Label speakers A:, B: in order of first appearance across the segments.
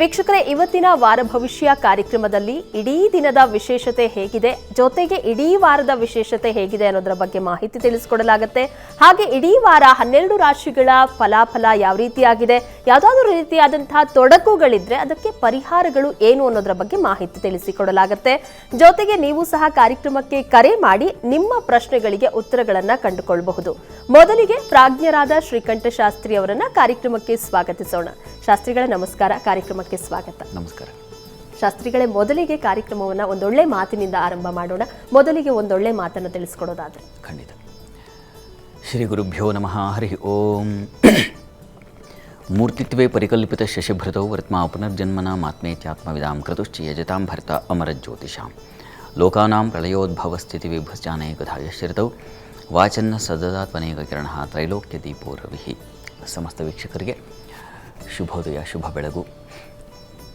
A: ವೀಕ್ಷಕರೇ, ಇವತ್ತಿನ ವಾರ ಭವಿಷ್ಯ ಕಾರ್ಯಕ್ರಮದಲ್ಲಿ ಇಡೀ ದಿನದ ವಿಶೇಷತೆ ಹೇಗಿದೆ? ಜೊತೆಗೆ ಇಡೀ ವಾರದ ವಿಶೇಷತೆ ಹೇಗಿದೆ ಅನ್ನೋದರ ಬಗ್ಗೆ ಮಾಹಿತಿ ತಿಳಿಸಿಕೊಡಲಾಗುತ್ತೆ. ಹಾಗೆ ಇಡೀ ವಾರ ಹನ್ನೆರಡು ರಾಶಿಗಳ ಫಲಾಫಲ ಯಾವ ರೀತಿಯಾಗಿದೆ? ಯಾವುದಾದ್ರೂ ರೀತಿಯಾದಂತಹ ತೊಡಕುಗಳಿದ್ರೆ ಅದಕ್ಕೆ ಪರಿಹಾರಗಳು ಏನು ಅನ್ನೋದರ ಬಗ್ಗೆ ಮಾಹಿತಿ ತಿಳಿಸಿಕೊಡಲಾಗುತ್ತೆ. ಜೊತೆಗೆ ನೀವು ಸಹ ಕಾರ್ಯಕ್ರಮಕ್ಕೆ ಕರೆ ಮಾಡಿ ನಿಮ್ಮ ಪ್ರಶ್ನೆಗಳಿಗೆ ಉತ್ತರಗಳನ್ನ ಕಂಡುಕೊಳ್ಳಬಹುದು ಮೊದಲಿಗೆ ಪ್ರಾಜ್ಞರಾದ ಶ್ರೀಕಂಠ ಶಾಸ್ತ್ರಿ ಅವರನ್ನ ಕಾರ್ಯಕ್ರಮಕ್ಕೆ ಸ್ವಾಗತಿಸೋಣ. ಶಾಸ್ತ್ರಿಗಳ ನಮಸ್ಕಾರ ಕಾರ್ಯಕ್ರಮಕ್ಕೆ ಸ್ವಾಗತ.
B: ನಮಸ್ಕಾರ.
A: ಶಾಸ್ತ್ರಿಗಳೇ ಮೊದಲಿಗೆ ಕಾರ್ಯಕ್ರಮವನ್ನು ಒಂದೊಳ್ಳೆ ಮಾತಿನಿಂದ ಆರಂಭ ಮಾಡೋಣ. ಮೊದಲಿಗೆ ಒಂದೊಳ್ಳೆ ಮಾತನ್ನು ತಿಳಿಸ್ಕೊಡೋದಾದ್ರೆ.
B: ಖಂಡಿತ. ಶ್ರೀ ಗುರುಭ್ಯೋ ನಮಃ. ಹರಿ ಓಂ. ಮೂರ್ತಿತ್ವೇ ಪರಿಕಲ್ಪಿತ ಶಶಿಭೃತೌ ವರ್ತ್ಮಾ ಪುನರ್ಜನ್ಮನ ಮಾತ್ಮೇತ್ಯಾತ್ಮವಿದಾಂ ಕೃತುಶ್ಚ ಯಜತಾಂ ಭರ್ತ ಅಮರಜ್ಯೋತಿಷಾಂ. ಲೋಕಾನಾಂ ಪ್ರಳಯೋದ್ಭವ ಸ್ಥಿತಿ ವಿಭುಶ್ಚಾನೇಕಧಾಯ ಶ್ರಿತೌ. ವಾಚನ್ನ ಸದದಾತ್ಮನೇಕ ಕಿರಣ ತ್ರೈಲೋಕ್ಯ ದೀಪೋ ರವಿಹಿ ಸಮಸ್ತ ವೀಕ್ಷಕರಿಗೆ ಶುಭೋದಯ, ಶುಭ ಬೆಳಗು.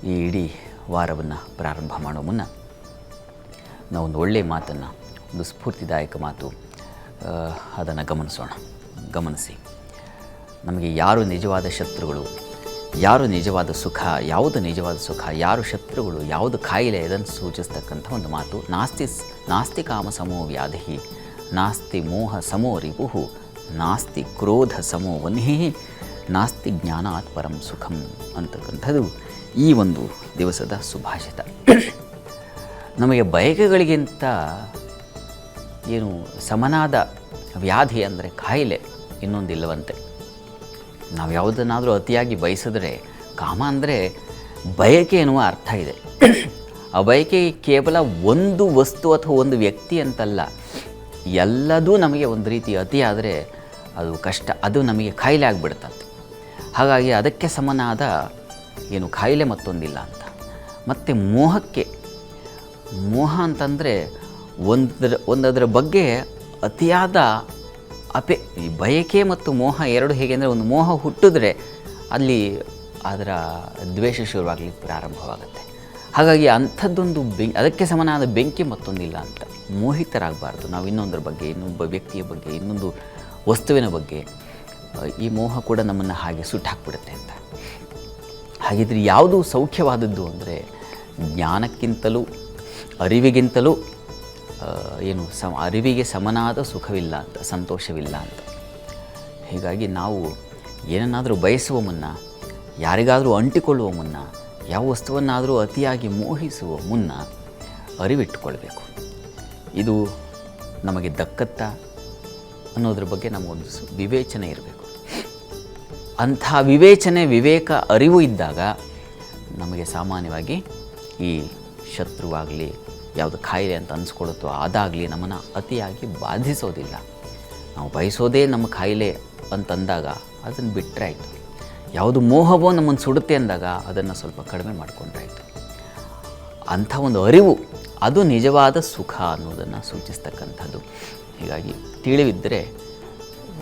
B: ಈ ಇಡೀ ವಾರವನ್ನು ಪ್ರಾರಂಭ ಮಾಡೋ ಮುನ್ನ ನಾವೊಂದು ಒಳ್ಳೆಯ ಮಾತನ್ನು, ಒಂದು ಸ್ಫೂರ್ತಿದಾಯಕ ಮಾತು ಅದನ್ನು ಗಮನಿಸೋಣ. ಗಮನಿಸಿ. ನಮಗೆ ಯಾರು ನಿಜವಾದ ಶತ್ರುಗಳು, ಯಾರು ನಿಜವಾದ ಸುಖ, ಯಾವುದು ನಿಜವಾದ ಸುಖ, ಯಾರು ಶತ್ರುಗಳು, ಯಾವುದು ಕಾಯಿಲೆ ಇದನ್ನು ಸೂಚಿಸ್ತಕ್ಕಂಥ ಒಂದು ಮಾತು, ನಾಸ್ತಿ ನಾಸ್ತಿ ಕಾಮ ಸಮೋ ವ್ಯಾಧಿ, ನಾಸ್ತಿ ಮೋಹ ಸಮೋ ರಿಪುಹು ನಾಸ್ತಿ ಕ್ರೋಧ ಸಮೋ ವನ್ಹಿ ನಾಸ್ತಿ ಜ್ಞಾನಾತ್ ಪರಂ ಸುಖಂ ಅಂತಕ್ಕಂಥದ್ದು ಈ ಒಂದು ದಿವಸದ ಸುಭಾಷಿತ. ನಮಗೆ ಬಯಕೆಗಳಿಗಿಂತ ಏನು ಸಮನಾದ ವ್ಯಾಧಿ ಅಂದರೆ ಕಾಯಿಲೆ ಇನ್ನೊಂದಿಲ್ಲವಂತೆ ನಾವು ಯಾವುದನ್ನಾದರೂ ಅತಿಯಾಗಿ ಬಯಸಿದ್ರೆ ಕಾಮ ಅಂದರೆ ಬಯಕೆ ಎನ್ನುವ ಅರ್ಥ ಇದೆ. ಆ ಬಯಕೆ ಕೇವಲ ಒಂದು ವಸ್ತು ಅಥವಾ ಒಂದು ವ್ಯಕ್ತಿ ಅಂತಲ್ಲ, ಎಲ್ಲದೂ ನಮಗೆ ಒಂದು ರೀತಿ ಅತಿಯಾದರೆ ಅದು ಕಷ್ಟ, ಅದು ನಮಗೆ ಕಾಯಿಲೆ ಆಗಿಬಿಡ್ತಂತೆ. ಹಾಗಾಗಿ ಅದಕ್ಕೆ ಸಮನಾದ ಏನು ಕಾಯಿಲೆ ಮತ್ತೊಂದಿಲ್ಲ ಅಂತ. ಮತ್ತು ಮೋಹಕ್ಕೆ, ಮೋಹ ಅಂತಂದರೆ ಒಂದರ, ಒಂದದರ ಬಗ್ಗೆ ಅತಿಯಾದ ಅಪೆ, ಈ ಬಯಕೆ ಮತ್ತು ಮೋಹ ಎರಡು ಹೇಗೆ ಅಂದರೆ ಒಂದು ಮೋಹ ಹುಟ್ಟಿದ್ರೆ ಅಲ್ಲಿ ಅದರ ದ್ವೇಷ ಶುರುವಾಗಲಿಕ್ಕೆ ಪ್ರಾರಂಭವಾಗುತ್ತೆ. ಹಾಗಾಗಿ ಅಂಥದ್ದೊಂದು ಬೆಂ ಅದಕ್ಕೆ ಸಮನಾದ ಬೆಂಕಿ ಮತ್ತೊಂದಿಲ್ಲ ಅಂತ ಮೋಹಿತರಾಗಬಾರ್ದು. ನಾವು ಇನ್ನೊಂದರ ಬಗ್ಗೆ, ಇನ್ನೊಬ್ಬ ವ್ಯಕ್ತಿಯ ಬಗ್ಗೆ, ಇನ್ನೊಂದು ವಸ್ತುವಿನ ಬಗ್ಗೆ. ಈ ಮೋಹ ಕೂಡ ನಮ್ಮನ್ನು ಹಾಗೆ ಸುಟ್ಟು ಹಾಕ್ಬಿಡುತ್ತೆ ಅಂತ. ಹಾಗಿದ್ರೆ ಯಾವುದು ಸೌಖ್ಯವಾದದ್ದು ಅಂದರೆ ಜ್ಞಾನಕ್ಕಿಂತಲೂ, ಅರಿವಿಗಿಂತಲೂ ಏನು ಸಮ, ಅರಿವಿಗೆ ಸಮನಾದ ಸುಖವಿಲ್ಲ ಅಂತ, ಸಂತೋಷವಿಲ್ಲ ಅಂತ. ಹೀಗಾಗಿ ನಾವು ಏನನ್ನಾದರೂ ಬಯಸುವ ಮುನ್ನ, ಯಾರಿಗಾದರೂ ಅಂಟಿಕೊಳ್ಳುವ ಮುನ್ನ, ಯಾವ ವಸ್ತುವನ್ನಾದರೂ ಅತಿಯಾಗಿ ಮೋಹಿಸುವ ಮುನ್ನ ಅರಿವಿಟ್ಟುಕೊಳ್ಬೇಕು. ಇದು ನಮಗೆ ದಕ್ಕತ್ತ ಅನ್ನೋದ್ರ ಬಗ್ಗೆ ನಮಗೊಂದು ವಿವೇಚನೆ ಇರಬೇಕು. ಅಂಥ ವಿವೇಚನೆ, ವಿವೇಕ, ಅರಿವು ಇದ್ದಾಗ ನಮಗೆ ಸಾಮಾನ್ಯವಾಗಿ ಈ ಶತ್ರುವಾಗಲಿ, ಯಾವುದು ಕಾಯಿಲೆ ಅಂತ ಅನಿಸ್ಕೊಳ್ಳುತ್ತೋ ಅದಾಗಲಿ ನಮ್ಮನ್ನು ಅತಿಯಾಗಿ ಬಾಧಿಸೋದಿಲ್ಲ. ನಾವು ಬಯಸೋದೇ ನಮ್ಮ ಕಾಯಿಲೆ ಅಂತಂದಾಗ ಅದನ್ನು ಬಿಟ್ಟರೆ ಆಯಿತು. ಯಾವುದು ಮೋಹವೋ ನಮ್ಮನ್ನು ಸುಡುತ್ತೆ ಅಂದಾಗ ಅದನ್ನು ಸ್ವಲ್ಪ ಕಡಿಮೆ ಮಾಡಿಕೊಂಡ್ರಾಯಿತು ಅಂಥ ಒಂದು ಅರಿವು, ಅದು ನಿಜವಾದ ಸುಖ ಅನ್ನೋದನ್ನು ಸೂಚಿಸ್ತಕ್ಕಂಥದ್ದು. ಹೀಗಾಗಿ ತಿಳಿವಿದ್ದರೆ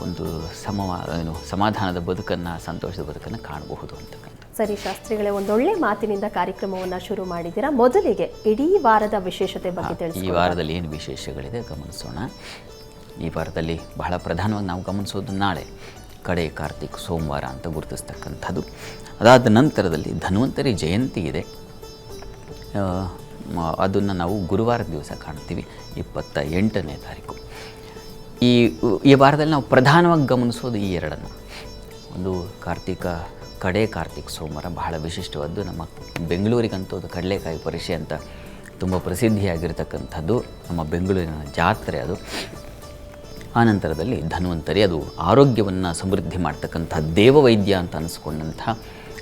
B: ಒಂದು ಸಮ ಏನು ಸಮಾಧಾನದ ಬದುಕನ್ನು ಸಂತೋಷದ ಬದುಕನ್ನು ಕಾಣಬಹುದು ಅಂತಕ್ಕಂಥ
A: ಸರಿ ಶಾಸ್ತ್ರಿಗಳೇ ಒಂದೊಳ್ಳೆ ಮಾತಿನಿಂದ ಕಾರ್ಯಕ್ರಮವನ್ನು ಶುರು ಮಾಡಿದ್ದೀರಾ? ಮೊದಲಿಗೆ ಇಡೀ ವಾರದ ವಿಶೇಷತೆ ಬಗ್ಗೆ
B: ಈ ವಾರದಲ್ಲಿ ಏನು ವಿಶೇಷಗಳಿದೆ ಗಮನಿಸೋಣ. ಈ ವಾರದಲ್ಲಿ ಬಹಳ ಪ್ರಧಾನವಾಗಿ ನಾವು ಗಮನಿಸೋದು ನಾಳೆ ಕಡೆ ಕಾರ್ತಿಕ್ ಸೋಮವಾರ ಅಂತ ಗುರುತಿಸ್ತಕ್ಕಂಥದ್ದು. ಅದಾದ ನಂತರದಲ್ಲಿ ಧನ್ವಂತರಿ ಜಯಂತಿ ಇದೆ. ಅದನ್ನು ನಾವು ಗುರುವಾರದ ದಿವಸ ಕಾಣ್ತೀವಿ ಇಪ್ಪತ್ತ ಎಂಟನೇ ತಾರೀಕು. ಈ ಈ ವಾರದಲ್ಲಿ ನಾವು ಪ್ರಧಾನವಾಗಿ ಗಮನಿಸೋದು ಈ ಎರಡನ್ನು. ಒಂದು ಕಾರ್ತಿಕ, ಕಡೆ ಕಾರ್ತಿಕ್ ಸೋಮವಾರ ಬಹಳ ವಿಶಿಷ್ಟವಾದ್ದು. ನಮ್ಮ ಬೆಂಗಳೂರಿಗಂತೂ ಅದು ಕಡಲೆಕಾಯಿ ಪರಿಷೆ ಅಂತ ತುಂಬ ಪ್ರಸಿದ್ಧಿಯಾಗಿರ್ತಕ್ಕಂಥದ್ದು. ನಮ್ಮ ಬೆಂಗಳೂರಿನ ಜಾತ್ರೆ ಅದು. ಆನಂತರದಲ್ಲಿ ಧನ್ವಂತರಿ, ಅದು ಆರೋಗ್ಯವನ್ನು ಸಮೃದ್ಧಿ ಮಾಡ್ತಕ್ಕಂಥ ದೇವವೈದ್ಯ ಅಂತ ಅನಿಸ್ಕೊಂಡಂಥ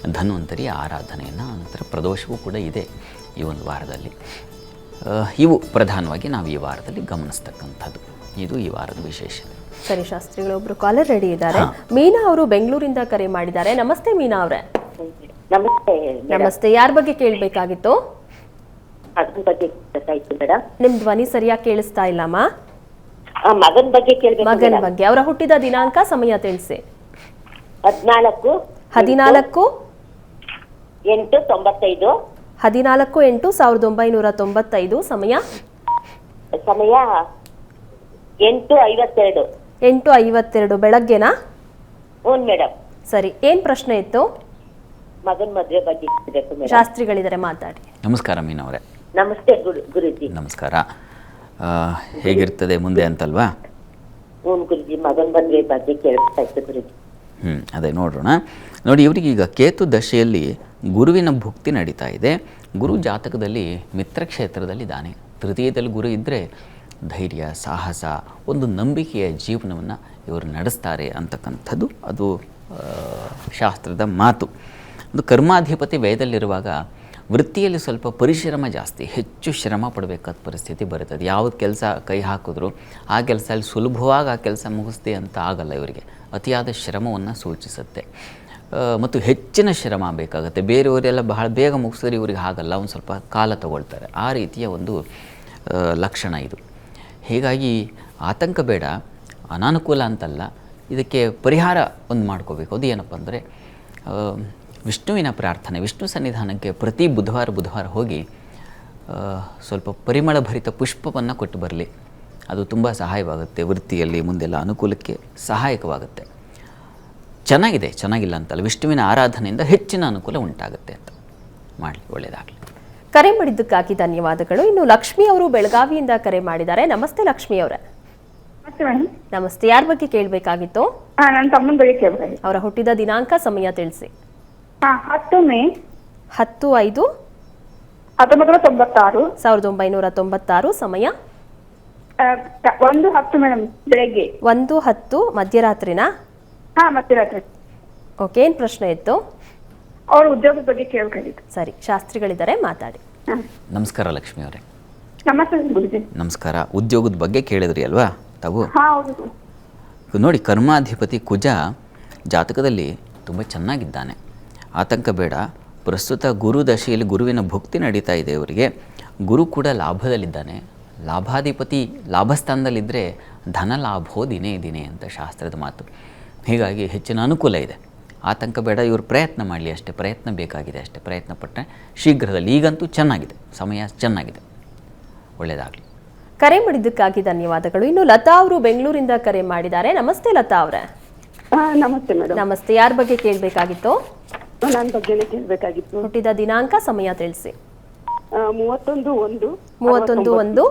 B: ಧನ್ವಂತರಿ ಆರಾಧನೆಯನ್ನು ನಂತರ ಪ್ರದೋಷವೂ ಕೂಡ ಇದೆ ಈ ಒಂದು ವಾರದಲ್ಲಿ. ಇವು ಪ್ರಧಾನವಾಗಿ ನಾವು ಈ ವಾರದಲ್ಲಿ ಗಮನಿಸ್ತಕ್ಕಂಥದ್ದು. ಇದು ಈ ವಾರದ ವಿಶೇಷ.
A: ಸರಿ ಶಾಸ್ತ್ರಿಗಳು ಒಬ್ರು ಕಾಲರ್ ರೆಡಿ ಇದ್ದಾರೆ. ಮೀನಾ ಅವರು ಬೆಂಗಳೂರಿಂದ ಕರೆ ಮಾಡಿದ್ದಾರೆ. ನಮಸ್ತೆ ಮೀನಾ ಅವರೇ.
C: ನಮಸ್ತೆ
A: ನಮಸ್ತೆ. ಯಾರ ಬಗ್ಗೆ ಕೇಳಬೇಕಾಗಿತ್ತು?
C: ಬಗ್ಗೆ ಮೇಡಮ್
A: ನಿಮ್ ಧ್ವನಿ ಸರಿಯಾಗಿ ಕೇಳಿಸ್ತಾ ಇಲ್ಲಮ್ಮ
C: ಮಗನ್ ಬಗ್ಗೆ ಕೇಳ್ಬೇಕು
A: ಮಗನ ಬಗ್ಗೆ. ಅವರ ಹುಟ್ಟಿದ ದಿನಾಂಕ ಸಮಯ ತಿಳಿಸಿ.
C: ಹದ್ನಾಲ್ಕು
A: ಹದಿನಾಲ್ಕು?
C: ಎಂಟು ತೊಂಬತ್ತೈದು.
A: ಹದಿನಾಲ್ಕು ಎಂಟು ಸಾವಿರದ ಒಂಬೈನೂರ ತೊಂಬತ್ತೈದು. ಸಮಯ?
C: ಸಮಯ ಎಂಟು ಐವತ್ತೆರಡು.
A: ಎಂಟು ಐವತ್ತೆರಡು ಬೆಳಗ್ಗೆನಾ?
C: ಹ್ಞೂ ಮೇಡಮ್.
A: ಸರಿ ಏನ್ ಪ್ರಶ್ನೆ ಇತ್ತು?
C: ಮಗನ್ ಮದ್ವೆ ಬಗ್ಗೆ ಕೇಳ್ಬೇಕು ಮೇಡಮ್.
A: ಶಾಸ್ತ್ರಿಗಳಿದ್ದಾರೆ ಮಾತಾಡಿ.
B: ನಮಸ್ಕಾರ ಮೀನವರೇ.
C: ನಮಸ್ತೆ ಗುರು ಗುರುಜಿ.
B: ನಮಸ್ಕಾರ. ಆ, ಹೇಗಿರ್ತದೆ ಮುಂದೆ ಅಂತಲ್ವಾ?
C: ಹ್ಞೂ ಗುರುಜಿ ಮಗನ್ ಮದ್ವೆ ಬಗ್ಗೆ ಕೇಳ್ಬೇಕಾಯ್ತು ಗುರುಜಿ.
B: ಹ್ಞೂ ಅದೇ ನೋಡೋಣ. ನೋಡಿ ಇವರಿಗೆ ಈಗ ಕೇತು ದಶೆಯಲ್ಲಿ ಗುರುವಿನ ಭುಕ್ತಿ ನಡೀತಾ ಇದೆ. ಗುರು ಜಾತಕದಲ್ಲಿ ಮಿತ್ರ ಕ್ಷೇತ್ರದಲ್ಲಿದ್ದಾನೆ ತೃತೀಯದಲ್ಲಿ ಗುರು ಇದ್ದರೆ ಧೈರ್ಯ, ಸಾಹಸ, ಒಂದು ನಂಬಿಕೆಯ ಜೀವನವನ್ನು ಇವರು ನಡೆಸ್ತಾರೆ ಅಂತಕ್ಕಂಥದ್ದು ಅದು ಶಾಸ್ತ್ರದ ಮಾತು. ಒಂದು ಕರ್ಮಾಧಿಪತಿ ವಯದಲ್ಲಿರುವಾಗ ವೃತ್ತಿಯಲ್ಲಿ ಸ್ವಲ್ಪ ಪರಿಶ್ರಮ ಜಾಸ್ತಿ, ಹೆಚ್ಚು ಶ್ರಮ ಪಡಬೇಕಾದ ಪರಿಸ್ಥಿತಿ ಬರುತ್ತದೆ. ಯಾವ್ದು ಕೆಲಸ ಕೈ ಹಾಕಿದ್ರು, ಆ ಕೆಲಸ ಅಲ್ಲಿ ಸುಲಭವಾಗಿ ಆ ಕೆಲಸ ಮುಗಿಸ್ದೆ ಅಂತ ಆಗಲ್ಲ ಇವರಿಗೆ. ಅತಿಯಾದ ಶ್ರಮವನ್ನು ಸೂಚಿಸುತ್ತೆ. ಮತ್ತು ಹೆಚ್ಚಿನ ಶ್ರಮ ಬೇಕಾಗುತ್ತೆ. ಬೇರೆಯವರೆಲ್ಲ ಬಹಳ ಬೇಗ ಮುಗಿಸಿದ್ರೆ ಇವ್ರಿಗೆ ಆಗಲ್ಲ ಒಂದು ಸ್ವಲ್ಪ ಕಾಲ ತಗೊಳ್ತಾರೆ. ಆ ರೀತಿಯ ಒಂದು ಲಕ್ಷಣ ಇದು. ಹೀಗಾಗಿ ಆತಂಕ ಬೇಡ, ಅನಾನುಕೂಲ ಅಂತಲ್ಲ, ಇದಕ್ಕೆ ಪರಿಹಾರ ಒಂದು ಮಾಡ್ಕೋಬೇಕು. ಅದು ಏನಪ್ಪ ಅಂದರೆ ವಿಷ್ಣುವಿನ ಪ್ರಾರ್ಥನೆ, ವಿಷ್ಣು ಸನ್ನಿಧಾನಕ್ಕೆ ಪ್ರತಿ ಬುಧವಾರ ಬುಧವಾರ ಹೋಗಿ ಸ್ವಲ್ಪ ಪರಿಮಳಭರಿತ ಪುಷ್ಪವನ್ನು ಕೊಟ್ಟು ಬರಲಿ. ಅದು ತುಂಬ ಸಹಾಯವಾಗುತ್ತೆ, ವೃತ್ತಿಯಲ್ಲಿ ಮುಂದೆಲ್ಲ ಅನುಕೂಲಕ್ಕೆ ಸಹಾಯಕವಾಗುತ್ತೆ. ಚೆನ್ನಾಗಿದೆ, ಚೆನ್ನಾಗಿಲ್ಲ ಅಂತಲ್ಲ, ವಿಷ್ಣುವಿನ ಆರಾಧನೆಯಿಂದ ಹೆಚ್ಚಿನ ಅನುಕೂಲ ಉಂಟಾಗುತ್ತೆ ಅಂತ. ಮಾಡಲಿ ಒಳ್ಳೆಯದಾಗಲಿ
A: ಕರೆ ಮಾಡಿದ್ದಕ್ಕಾಗಿ ಧನ್ಯವಾದಗಳು. ಇನ್ನು ಲಕ್ಷ್ಮಿ ಅವರು ಬೆಳಗಾವಿಯಿಂದ ಕರೆ ಮಾಡಿದ್ದಾರೆ. ನಮಸ್ತೆ ಲಕ್ಷ್ಮಿ ಅವರೇ.
D: ಮತ್ತೆ ಮೇಡಮ್.
A: ನಮಸ್ತೆ. ಯಾರ ಬಗ್ಗೆ ಕೇಳಬೇಕಾಗಿತ್ತು?
D: ಹಾ ನನ್ನ ತಮ್ಮನ ಬಗ್ಗೆ ಕೇಳ್ಬೇಕಾಗಿತ್ತು.
A: ಅವರ ಹುಟ್ಟಿದ ದಿನಾಂಕ ಸಮಯ ತಿಳಿಸಿ.
D: ಹತ್ತು ಮೇ.
A: ಹತ್ತು ಐದು.
D: ಹತ್ತೊಂಬತ್ತು ನೂರ ತೊಂಬತ್ತಾರು
A: ಸಾವಿರದ ಒಂಬೈನೂರ ತೊಂಬತ್ತಾರು ಸಮಯ.
D: ಒಂದು ಹತ್ತು ಮೇಡಮ್ ಬೆಳಗ್ಗೆ.
A: ಒಂದು ಹತ್ತು ಮಧ್ಯರಾತ್ರಿನ?
D: ಮಧ್ಯರಾತ್ರಿ.
A: ಓಕೆ ಏನ್ ಪ್ರಶ್ನೆ ಇತ್ತು?
D: ಅವ್ರ ಉದ್ಯೋಗದ ಬಗ್ಗೆ ಕೇಳ್ಕೊಂಡಿದ್ದು.
A: ಸರಿ ಶಾಸ್ತ್ರಿಗಳಿದ್ದಾರೆ ಮಾತಾಡಿ.
B: ನಮಸ್ಕಾರ ಲಕ್ಷ್ಮಿ ಅವರೇ.
D: ನಮಸ್ತೆ ಗುರುಜಿ.
B: ನಮಸ್ಕಾರ ಉದ್ಯೋಗದ ಬಗ್ಗೆ ಕೇಳಿದ್ರಿ ಅಲ್ವಾ ತಾವು?
D: ಹಾ ಹೌದು
B: ನೋಡಿ ಕರ್ಮಾಧಿಪತಿ ಕುಜ ಜಾತಕದಲ್ಲಿ ತುಂಬ ಚೆನ್ನಾಗಿದ್ದಾನೆ. ಆತಂಕ ಬೇಡ. ಪ್ರಸ್ತುತ ಗುರು ದಶೆಯಲ್ಲಿ ಗುರುವಿನ ಭಕ್ತಿ ನಡೀತಾ ಇದೆ ಅವರಿಗೆ. ಗುರು ಕೂಡ ಲಾಭದಲ್ಲಿದ್ದಾನೆ. ಲಾಭಾಧಿಪತಿ ಲಾಭಸ್ಥಾನದಲ್ಲಿದ್ದರೆ ಧನ ಲಾಭೋ ದಿನೇ ದಿನೇ ಅಂತ ಶಾಸ್ತ್ರದ ಮಾತು. ಹೀಗಾಗಿ ಹೆಚ್ಚಿನ ಅನುಕೂಲ ಇದೆ. ಆತಂಕ ಬೇಡ ಇವರು ಪ್ರಯತ್ನ ಮಾಡಲಿ ಅಷ್ಟೇ ಪ್ರಯತ್ನ ಬೇಕಾಗಿದೆ ಅಷ್ಟೇ ಪ್ರಯತ್ನ ಪಟ್ಟರೆ ಶೀಘ್ರದಲ್ಲಿ ಈಗಂತೂ ಚೆನ್ನಾಗಿದೆ ಸಮಯ ಚೆನ್ನಾಗಿದೆ ಒಳ್ಳೆಯದಾಗಲಿ
A: ಕರೆ ಮಾಡಿದ್ದಕ್ಕಾಗಿ ಧನ್ಯವಾದಗಳು. ಇನ್ನು ಲತಾ ಅವರು ಬೆಂಗಳೂರಿಂದ ಕರೆ ಮಾಡಿದ್ದಾರೆ. ನಮಸ್ತೆ ಲತಾ ಅವರೇ.
D: ನಮಸ್ತೆ ಮೇಡಮ್.
A: ನಮಸ್ತೆ ಯಾರ ಬಗ್ಗೆ ಕೇಳಬೇಕಾಗಿತ್ತು?
D: ನನ್ನ ಬಗ್ಗೆನೇ ಕೇಳಬೇಕಾಗಿತ್ತು.
A: ಹುಟ್ಟಿದ ದಿನಾಂಕ ಸಮಯ ತಿಳಿಸಿ.
D: ಮೂವತ್ತೊಂದು ಒಂದು
A: ಮೂವತ್ತೊಂದು ಒಂದು.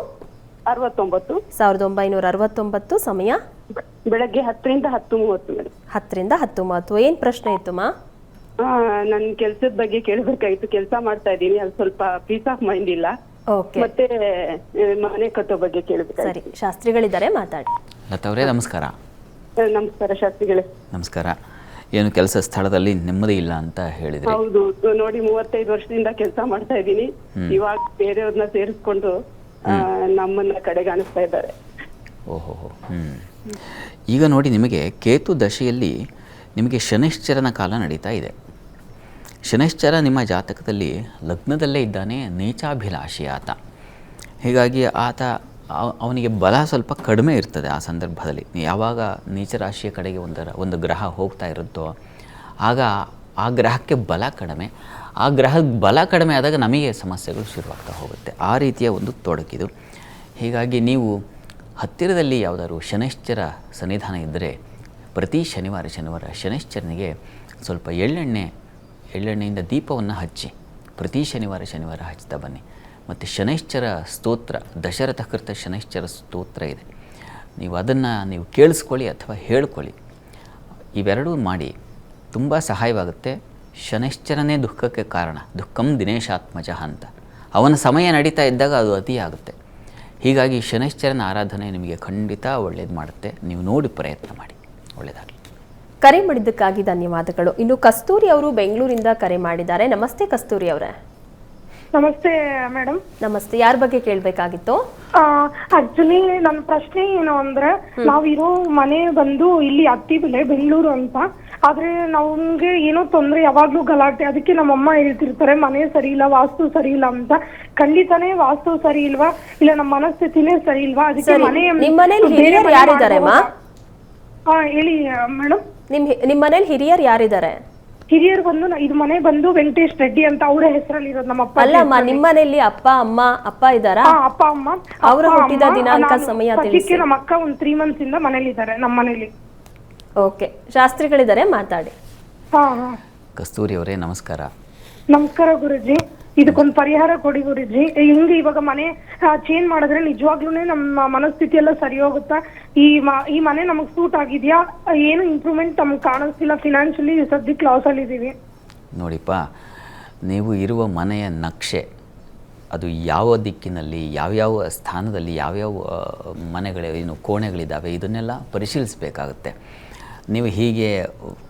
D: ಅರವತ್ತೊಂಬತ್ತು.
A: ಸಾವಿರದ ಒಂಬೈನೂರ ಅರವತ್ತೊಂಬತ್ತು ಸಮಯ?
D: ಬೆ- ಬೆಳಗ್ಗೆ ಹತ್ತರಿಂದ ಹತ್ತು ಮೂವತ್ತು ಮೇಡಮ್.
A: ಹತ್ತರಿಂದ ಹತ್ತು ಮೂವತ್ತು ಏನು ಪ್ರಶ್ನೆ ಇತ್ತು ಮಾ?
D: ನನ್ನ ಕೆಲಸದ ಬಗ್ಗೆ ಕೇಳಬೇಕಾಗಿತ್ತು. ಕೆಲಸ ಮಾಡ್ತಾ ಇದ್ದೀನಿ. ಅಲ್ಲಿ ಸ್ವಲ್ಪ ಪೀಸ್ ಆಫ್ ಮೈಂಡ್ ಇಲ್ಲ.
A: ಓಕೆ
D: ಮತ್ತೆ ಮನೆ ಕಟ್ಟೋ ಬಗ್ಗೆ ಕೇಳಬೇಕು
A: ಸರಿ. ಶಾಸ್ತ್ರಿಗಳಿದ್ದಾರೆ ಮಾತಾಡಿ.
B: ಲತಾವ್ರೆ ನಮಸ್ಕಾರ.
D: ನಮಸ್ಕಾರ ಶಾಸ್ತ್ರಿಗಳೇ.
B: ನಮಸ್ಕಾರ. ಏನು ಕೆಲಸ ಸ್ಥಳದಲ್ಲಿ ನೆಮ್ಮದಿ ಇಲ್ಲ ಅಂತ ಹೇಳಿದ್ರಿ?
D: ಹೌದು. ನೋಡಿ ಮೂವತ್ತೈದು ವರ್ಷದಿಂದ ಕೆಲಸ ಮಾಡ್ತಾ ಇದ್ದೀನಿ. ಇವಾಗ ಬೇರೆಯವ್ರನ್ನ ಸೇರಿಸ್ಕೊಂಡು ನಮ್ಮನ್ನ ಕಡೆಗಾಣಿಸ್ತಾ ಇದ್ದಾರೆ.
B: ಓಹೋ ಹ್ಞೂ ಈಗ ನೋಡಿ ನಿಮಗೆ ಕೇತು ದಶೆಯಲ್ಲಿ ನಿಮಗೆ ಶನಿಶ್ಚರನ ಕಾಲ ನಡೀತಾ ಇದೆ. ಶನಿಶ್ಚರ ನಿಮ್ಮ ಜಾತಕದಲ್ಲಿ ಲಗ್ನದಲ್ಲೇ ಇದ್ದಾನೆ ನೀಚಾಭಿಲಾಷಿ ಆತ ಹೀಗಾಗಿ ಆತ ಅವ- ಅವನಿಗೆ ಬಲ ಸ್ವಲ್ಪ ಕಡಿಮೆ ಇರ್ತದೆ ಆ ಸಂದರ್ಭದಲ್ಲಿ. ಯಾವಾಗ ನೀಚರಾಶಿಯ ಕಡೆಗೆ ಒಂದರ ಒಂದು ಗ್ರಹ ಹೋಗ್ತಾ ಇರುತ್ತೋ ಆಗ ಆ ಗ್ರಹಕ್ಕೆ ಬಲ ಕಡಿಮೆ ಆ ಗ್ರಹದ ಬಲ ಕಡಿಮೆ ಆದಾಗ ನಮಗೆ ಸಮಸ್ಯೆಗಳು ಶುರುವಾಗ್ತಾ ಹೋಗುತ್ತೆ. ಆ ರೀತಿಯ ಒಂದು ತೊಡಕಿದು ಹೀಗಾಗಿ ನೀವು ಹತ್ತಿರದಲ್ಲಿ ಯಾವುದಾದ್ರು ಶನೈಶ್ಚರ ಸನ್ನಿಧಾನ ಇದ್ದರೆ ಪ್ರತಿ ಶನಿವಾರ ಶನಿವಾರ ಶನೈಶ್ಚರನಿಗೆ ಸ್ವಲ್ಪ ಎಳ್ಳೆಣ್ಣೆ, ಎಳ್ಳೆಣ್ಣೆಯಿಂದ ದೀಪವನ್ನು ಹಚ್ಚಿ, ಪ್ರತಿ ಶನಿವಾರ ಶನಿವಾರ ಹಚ್ತಾ ಬನ್ನಿ. ಮತ್ತು ಶನೈಶ್ಚರ ಸ್ತೋತ್ರ, ದಶರಥ ಕೃತ ಶನೈಶ್ಚರ ಸ್ತೋತ್ರ ಇದೆ. ನೀವು ಅದನ್ನು ನೀವು ಕೇಳಿಸ್ಕೊಳ್ಳಿ ಅಥವಾ ಹೇಳ್ಕೊಳ್ಳಿ. ಇವೆರಡೂ ಮಾಡಿ ತುಂಬ ಸಹಾಯವಾಗುತ್ತೆ. ಶನೈಶ್ಚರನೇ ದುಃಖಕ್ಕೆ ಕಾರಣ. ದುಃಖಂ ದಿನೇಶಾತ್ಮಜ ಅಂತ. ಅವನ ಸಮಯ ನಡೀತಾ ಇದ್ದಾಗ ಅದು ಅತಿಯಾಗುತ್ತೆ ಹೀಗಾಗಿ ಶನೈಶ್ಚರನ ಆರಾಧನೆ ನಿಮಗೆ ಖಂಡಿತ ಒಳ್ಳೇದು ಮಾಡುತ್ತೆ. ನೀವು ನೋಡಿ ಪ್ರಯತ್ನ ಮಾಡಿ. ಒಳ್ಳೇದಾಗಲಿ.
A: ಕರೆ ಮಾಡಿದ್ದಕ್ಕಾಗಿ ಧನ್ಯವಾದಗಳು. ಇನ್ನು ಕಸ್ತೂರಿ ಅವರು ಬೆಂಗಳೂರಿಂದ ಕರೆ ಮಾಡಿದ್ದಾರೆ. ನಮಸ್ತೆ ಕಸ್ತೂರಿ ಅವರೇ.
D: ನಮಸ್ತೆ ಮೇಡಮ್
A: ನಮಸ್ತೆ. ಯಾರ ಬಗ್ಗೆ ಕೇಳಬೇಕಾಗಿತ್ತು?
D: ಆಕ್ಚುಲಿ ನನ್ನ ಪ್ರಶ್ನೆ ಏನು ಅಂದ್ರೆ ನಾವಿರೋ ಮನೆ ಬಂದು ಇಲ್ಲಿ ಅತ್ತಿಬೆಲೆ ಬೆಂಗಳೂರು ಅಂತ. ಆದ್ರೆ ನಮ್ಗೆ ಏನೋ ತೊಂದ್ರೆ ಯಾವಾಗ್ಲೂ ಗಲಾಟೆ. ಅದಕ್ಕೆ ನಮ್ಮಮ್ಮ ಹೇಳ್ತಿರ್ತಾರೆ ಮನೆ ಸರಿ ಇಲ್ಲ ವಾಸ್ತು ಸರಿ ಇಲ್ಲ ಅಂತ. ಖಂಡಿತಾನೇ ವಾಸ್ತು ಸರಿ ಇಲ್ವಾ ಇಲ್ಲ ನಮ್ಮ ಮನಸ್ಥಿತಿನೇ ಸರಿ ಇಲ್ವಾ ಅದಕ್ಕೆ. ಮನೆ
A: ನಿಮ್
D: ಬೇರೆ ಮನೆ
A: ಯಾರಿದ್ದಾರೆ?
D: ಹಾ ಹೇಳಿ ಮೇಡಮ್
A: ನಿಮ್ ನಿಮ್ಮ ಮನೇಲಿ ಹಿರಿಯರು ಯಾರಿದ್ದಾರೆ?
D: ಹಿರಿಯರು ಬಂದು ನ- ಇದು ಮನೆ ಬಂದು ವೆಂಕಟೇಶ್ ರೆಡ್ಡಿ ಅಂತ ಅವರ ಹೆಸರಲ್ಲಿ ಇರೋದು ನಮ್ಮ ಅಪ್ಪ
A: ಅಲ್ಲಮ್ಮ ನಿಮ್ಮ ಮನೇಲಿ ಅಪ್ಪ ಅಮ್ಮ ಅಪ್ಪ ಇದ್ದಾರಾ?
D: ಹಾ, ಅಪ್ಪ ಅಮ್ಮ.
A: ಅವ್ರ
D: ಅಪ್ಪ,
A: ಹುಟ್ಟಿದ
D: ಅಮ್ಮ,
A: ದಿನಾಂಕ,
D: ನಾನು
A: ಸಮಯ
D: ಸದ್ಯಕ್ಕೆ
A: ತಿಳಿಸಿ.
D: ನಮ್ಮ ಅಕ್ಕ ಒಂದ್ ತ್ರೀ ಮಂತ್ಸ್ ಇಂದ ಮನೇಲಿ ಇದ್ದಾರೆ ನಮ್ಮ ಮನೇಲಿ.
A: ಓಕೆ. ಶಾಸ್ತ್ರಿಗಳಿದ್ದಾರೆ ಮಾತಾಡಿ.
D: ಹಾ ಹಾ.
B: ಕಸ್ತೂರಿ ಅವರೇ ನಮಸ್ಕಾರ.
D: ನಮಸ್ಕಾರ ಗುರುಜಿ. ಇದಕ್ಕೊಂದು ಪರಿಹಾರ ಕೊಡಿ ಗುರುಜಿ. ಹಿಂಗೆ ಇವಾಗ ಮನೆ ಚೇಂಜ್ ಮಾಡಿದ್ರೆ ನಿಜವಾಗ್ಲೂ ನಮ್ಮ ಮನಸ್ಥಿತಿ ಎಲ್ಲ ಸರಿ ಹೋಗುತ್ತಾ? ಈ ಈ ಮನೆ ನಮಗ್ ಸೂಟ್ ಆಗಿದ್ಯಾ? ಏನು ಇಂಪ್ರೂವ್ಮೆಂಟ್ ನಮ್ಗೆ ಕಾಣಿಸ್ತಿಲ್ಲ? ಫಿನಾನ್ಷಿಯಲಿ ಸದ್ಯಕ್ಕೆ ಲಾಸ್ ಅಲ್ಲಿ ಇದೀವಿ.
B: ನೋಡಿಪ್ಪ, ನೀವು ಇರುವ ಮನೆಯ ನಕ್ಷೆ, ಅದು ಯಾವ ದಿಕ್ಕಿನಲ್ಲಿ ಯಾವ್ಯಾವ ಸ್ಥಾನದಲ್ಲಿ ಯಾವ್ಯಾವ ಮನೆಗಳು, ಏನು ಕೋಣೆಗಳಿದ್ದಾವೆ, ಇದನ್ನೆಲ್ಲ ಪರಿಶೀಲಿಸಬೇಕಾಗುತ್ತೆ. ನೀವು ಹೀಗೆ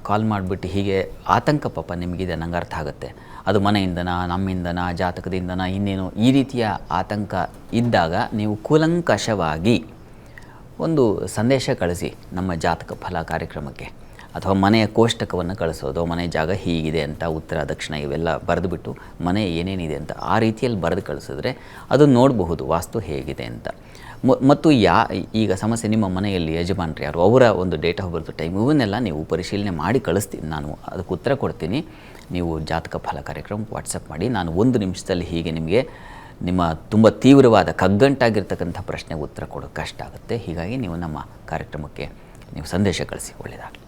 B: ಕಾಲ್ ಮಾಡಿಬಿಟ್ಟು ಹೀಗೆ ಆತಂಕ ಪಾಪ ನಿಮಗಿದೆ, ನಂಗೆ ಅರ್ಥ ಆಗುತ್ತೆ. ಅದು ಮನೆಯಿಂದನಾ ನಮ್ಮಿಂದನಾ ಜಾತಕದಿಂದನಾ ಇನ್ನೇನು ಈ ರೀತಿಯ ಆತಂಕ ಇದ್ದಾಗ ನೀವು ಕೂಲಂಕಷವಾಗಿ ಒಂದು ಸಂದೇಶ ಕಳಿಸಿ ನಮ್ಮ ಜಾತಕ ಫಲ ಕಾರ್ಯಕ್ರಮಕ್ಕೆ. ಅಥವಾ ಮನೆಯ ಕೋಷ್ಟಕವನ್ನು ಕಳಿಸೋದು ಮನೆ ಜಾಗ ಹೀಗಿದೆ ಅಂತ ಉತ್ತರ, ದಕ್ಷಿಣ ಇವೆಲ್ಲ ಬರೆದುಬಿಟ್ಟು ಮನೆ ಏನೇನಿದೆ ಅಂತ ಆ ರೀತಿಯಲ್ಲಿ ಬರೆದು ಕಳಿಸಿದ್ರೆ ಅದು ನೋಡಬಹುದು ವಾಸ್ತು ಹೇಗಿದೆ ಅಂತ. ಮತ್ತು ಯಾ ಈಗ ಸಮಸ್ಯೆ ನಿಮ್ಮ ಮನೆಯಲ್ಲಿ ಯಜಮಾನ್ರಿ ಯಾರು? ಅವರ ಒಂದು ಡೇಟ್ ಆಫ್ ಬರ್ತ್ ಟೈಮ್ ಇವನ್ನೆಲ್ಲ ನೀವು ಪರಿಶೀಲನೆ ಮಾಡಿ ಕಳಿಸ್ತೀನಿ. ನಾನು ಅದಕ್ಕೆ ಉತ್ತರ ಕೊಡ್ತೀನಿ. ನೀವು ಜಾತಕ ಫಲ ಕಾರ್ಯಕ್ರಮ ವಾಟ್ಸಪ್ ಮಾಡಿ. ನಾನು ಒಂದು ನಿಮಿಷದಲ್ಲಿ ಹೀಗೆ ನಿಮಗೆ ನಿಮ್ಮ ತುಂಬ ತೀವ್ರವಾದ ಕಗ್ಗಂಟಾಗಿರ್ತಕ್ಕಂಥ ಪ್ರಶ್ನೆಗೆ ಉತ್ತರ ಕೊಡೋಕ್ಕೆ ಕಷ್ಟ ಆಗುತ್ತೆ. ಹೀಗಾಗಿ ನೀವು ನಮ್ಮ ಕಾರ್ಯಕ್ರಮಕ್ಕೆ ನೀವು ಸಂದೇಶ ಕಳಿಸಿ. ಒಳ್ಳೆಯದಾಗಲಿ.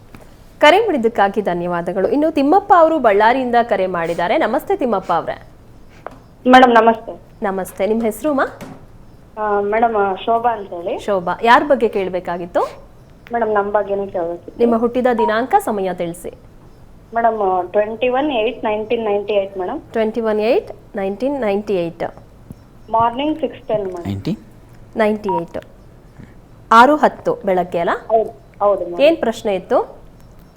A: ಕರೆ ಮಾಡಿದ್ದಕ್ಕಾಗಿ ಧನ್ಯವಾದಗಳು. ಇನ್ನು ತಿಮ್ಮಪ್ಪ ಅವರು ಬಳ್ಳಾರಿಯಿಂದ ಕರೆ ಮಾಡಿದ್ದಾರೆ. ನಮಸ್ತೆ ತಿಮ್ಮಪ್ಪ ಅವರೇ.
C: ಮೇಡಮ್ ನಮಸ್ತೆ.
A: ನಮಸ್ತೆ. ನಿಮ್ಮ ಹೆಸರು ಮಾ?
C: ಮೇಡಮ್ ಶೋಭಾ ಅಂತ ಹೇಳಿ
A: ಶೋಭಾ ಯಾರ ಬಗ್ಗೆ ಕೇಳಬೇಕಾಗಿತ್ತು?
C: ಮೇಡಮ್ ನಮ್ಮ ಬಗ್ಗೆನೇ ಕೇಳಬೇಕು
A: ನಿಮ್ಮ ಹುಟ್ಟಿದ ದಿನಾಂಕ ಸಮಯ ತಿಳಿಸಿ.
C: Madam twenty one eight nineteen ninety eight madam.
A: Twenty one eight nineteen ninety eight
C: morning six ten madam.
B: Ninety
A: ninety eight ಆರು ಹತ್ತು ಬೆಳಗ್ಗೆ ಅಲ್ಲ?
C: ಹೌದು ಹೌದು ಮೇಡಮ್.
A: ಏನು ಪ್ರಶ್ನೆ ಇತ್ತು?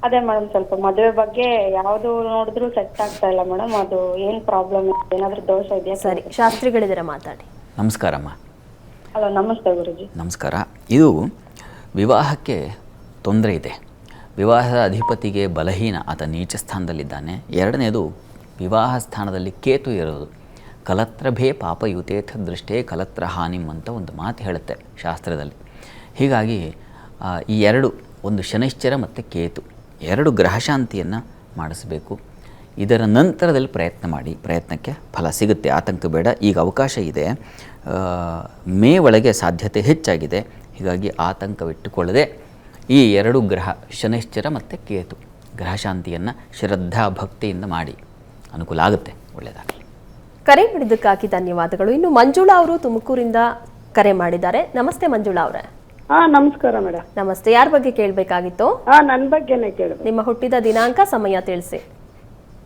C: ಅದೇ ಮೇಡಮ್ ಸ್ವಲ್ಪ ಮದುವೆ ಬಗ್ಗೆ ಯಾವುದು ನೋಡಿದ್ರು ಸೆಟ್ ಆಗ್ತಾ ಇಲ್ಲ ಮೇಡಮ್. ಅದು ಏನ್ ಪ್ರಾಬ್ಲಮ್ ಏನಾದ್ರೂ ದೋಷ ಇದೆಯಾ?
A: ಸರಿ ಶಾಸ್ತ್ರಿಗಳಿದ್ದಾರೆ ಮಾತಾಡಿ.
B: ನಮಸ್ಕಾರಮ್ಮ.
C: ಹಲೋ, ನಮಸ್ತೆ ಗುರುಜಿ.
B: ನಮಸ್ಕಾರ. ಇದು ವಿವಾಹಕ್ಕೆ ತೊಂದರೆ ಇದೆ. ವಿವಾಹದ ಅಧಿಪತಿಗೆ ಬಲಹೀನ ಆತ ನೀಚ ಸ್ಥಾನದಲ್ಲಿದ್ದಾನೆ. ಎರಡನೇದು, ವಿವಾಹ ಸ್ಥಾನದಲ್ಲಿ ಕೇತು ಇರೋದು. ಕಲತ್ರಭೇ ಪಾಪಯುತೇಥ ದೃಷ್ಟೇ ಕಲತ್ರ ಹಾನಿಮ್ ಅಂತ ಒಂದು ಮಾತು ಹೇಳುತ್ತೆ ಶಾಸ್ತ್ರದಲ್ಲಿ. ಹೀಗಾಗಿ ಈ ಎರಡು, ಒಂದು ಶನಿಶ್ಚರ ಮತ್ತು ಕೇತು. ಎರಡು ಗ್ರಹಶಾಂತಿಯನ್ನು ಮಾಡಿಸಬೇಕು. ಇದರ ನಂತರದಲ್ಲಿ ಪ್ರಯತ್ನ ಮಾಡಿ, ಪ್ರಯತ್ನಕ್ಕೆ ಫಲ ಸಿಗುತ್ತೆ. ಆತಂಕ ಬೇಡ. ಈಗ ಅವಕಾಶ ಇದೆ. ಮೇ ಒಳಗೆ ಸಾಧ್ಯತೆ ಹೆಚ್ಚಾಗಿದೆ. ಹೀಗಾಗಿ ಆತಂಕವಿಟ್ಟುಕೊಳ್ಳದೆ ಈ ಎರಡು ಗ್ರಹ ಶನಿಶ್ಚರ ಮತ್ತು ಕೇತು ಗ್ರಹಶಾಂತಿಯನ್ನು ಶ್ರದ್ಧಾ ಭಕ್ತಿಯಿಂದ ಮಾಡಿ. ಅನುಕೂಲ ಆಗುತ್ತೆ ಒಳ್ಳೆಯದಾಗಲಿ
A: ಕರೆ ಮಾಡಿದ್ದಕ್ಕಾಗಿ ಧನ್ಯವಾದಗಳು. ಇನ್ನು ಮಂಜುಳಾ ಅವರು ತುಮಕೂರಿಂದ ಕರೆ ಮಾಡಿದ್ದಾರೆ. ನಮಸ್ತೆ ಮಂಜುಳಾ ಅವರೇ.
E: ಹಾ ನಮಸ್ಕಾರ ಮೇಡಮ್
A: ನಮಸ್ತೆ. ಯಾರ ಬಗ್ಗೆ ಕೇಳಬೇಕಾಗಿತ್ತು?
E: ಹಾ ನನ್ನ ಬಗ್ಗೆನೇ ಕೇಳಿದೆ
A: ನಿಮ್ಮ ಹುಟ್ಟಿದ ದಿನಾಂಕ ಸಮಯ ತಿಳಿಸಿ.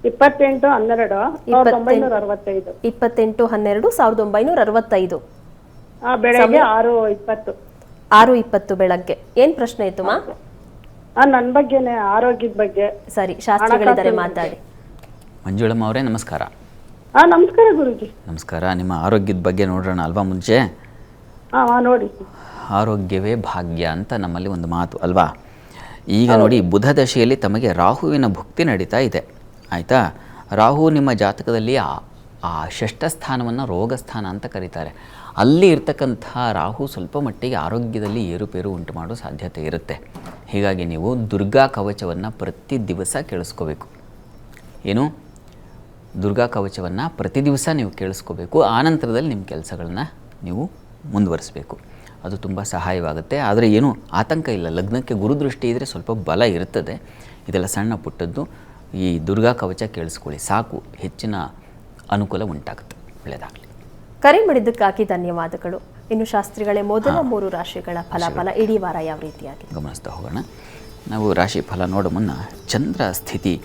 E: ಇಪ್ಪತ್ತೆಂಟು ಹನ್ನೆರಡು ಸಾವಿರದ ಒಂಬೈನೂರ ಅರವತ್ತೈದು.
A: ಇಪ್ಪತ್ತೆಂಟು ಹನ್ನೆರಡು ಸಾವಿರದ ಒಂಬೈನೂರ ಅರವತ್ತೈದು.
E: ಹಾ ಬೆಳಗ್ಗೆ ಆರು ಇಪ್ಪತ್ತು.
A: ಆರು ಇಪ್ಪತ್ತು ಬೆಳಗ್ಗೆ. ಏನ್ ಪ್ರಶ್ನೆ ಇತ್ತು ಮಾ?
E: ಆ, ನನ್ ಬಗ್ಗೆನೆ ಆರೋಗ್ಯದ ಬಗ್ಗೆ.
A: ಸರಿ ಶಾಸ್ತ್ರಿಗಳಿದ್ದಾರೆ ಮಾತಾಡಿ.
B: ಮಂಜುಳಮ್ಮ ಅವರೇ ನಮಸ್ಕಾರ.
E: ಆ ನಮಸ್ಕಾರ ಗುರುಜಿ.
B: ನಮಸ್ಕಾರ ನಿಮ್ಮ ಆರೋಗ್ಯದ ಬಗ್ಗೆ ನೋಡೋಣ ಅಲ್ವಾ ಮುಂಚೆ?
E: ಹಾ ನೋಡಿ.
B: ಆರೋಗ್ಯವೇ ಭಾಗ್ಯ ಅಂತ ನಮ್ಮಲ್ಲಿ ಒಂದು ಮಾತು ಅಲ್ವಾ? ಈಗ ನೋಡಿ ಬುಧ ದಶೆಯಲ್ಲಿ ತಮಗೆ ರಾಹುವಿನ ಭುಕ್ತಿ ನಡೀತಾ ಇದೆ. ಆಯಿತಾ? ರಾಹು ನಿಮ್ಮ ಜಾತಕದಲ್ಲಿ ಆ ಆ ಷಷ್ಠ ಸ್ಥಾನವನ್ನು ರೋಗ ಸ್ಥಾನ ಅಂತ ಕರೀತಾರೆ. ಅಲ್ಲಿ ಇರ್ತಕ್ಕಂಥ ರಾಹು ಸ್ವಲ್ಪ ಮಟ್ಟಿಗೆ ಆರೋಗ್ಯದಲ್ಲಿ ಏರುಪೇರು ಉಂಟು ಮಾಡೋ ಸಾಧ್ಯತೆ ಇರುತ್ತೆ. ಹೀಗಾಗಿ ನೀವು ದುರ್ಗಾ ಕವಚವನ್ನು ಪ್ರತಿ ದಿವಸ ಕೇಳಿಸ್ಕೋಬೇಕು. ಏನು? ದುರ್ಗಾ ಕವಚವನ್ನು ಪ್ರತಿ ದಿವಸ ನೀವು ಕೇಳಿಸ್ಕೋಬೇಕು. ಆನಂತರದಲ್ಲಿ ನಿಮ್ಮ ಕೆಲಸಗಳನ್ನ ನೀವು ಮುಂದುವರಿಸಬೇಕು. ಅದು ತುಂಬ ಸಹಾಯವಾಗುತ್ತೆ. ಆದರೆ ಏನು? ಆತಂಕ ಇಲ್ಲ. ಲಗ್ನಕ್ಕೆ ಗುರುದೃಷ್ಟಿ ಇದ್ದರೆ ಸ್ವಲ್ಪ ಬಲ ಇರ್ತದೆ. ಇದೆಲ್ಲ ಸಣ್ಣ ಪುಟ್ಟದ್ದು. ಈ ದುರ್ಗಾ ಕವಚ ಕೇಳಿಸ್ಕೊಳ್ಳಿ. ಸಾಕು ಹೆಚ್ಚಿನ ಅನುಕೂಲ ಉಂಟಾಗುತ್ತೆ ಒಳ್ಳೆಯದಾಗಲಿ
A: ಕರೆ ಮಾಡಿದ್ದಕ್ಕಾಗಿ ಧನ್ಯವಾದಗಳು. ಇನ್ನು ಶಾಸ್ತ್ರಿಗಳೇ ಮೊದಲ ಮೂರು ರಾಶಿಗಳ ಫಲಾಫಲ ಇಡೀ ವಾರ ಯಾವ ರೀತಿಯಾಗಿದೆ?
B: ಗಮನಿಸ್ತಾ ಹೋಗೋಣ. ನಾವು ರಾಶಿ ಫಲ ನೋಡೋ ಮುನ್ನ ಚಂದ್ರ ಸ್ಥಿತಿ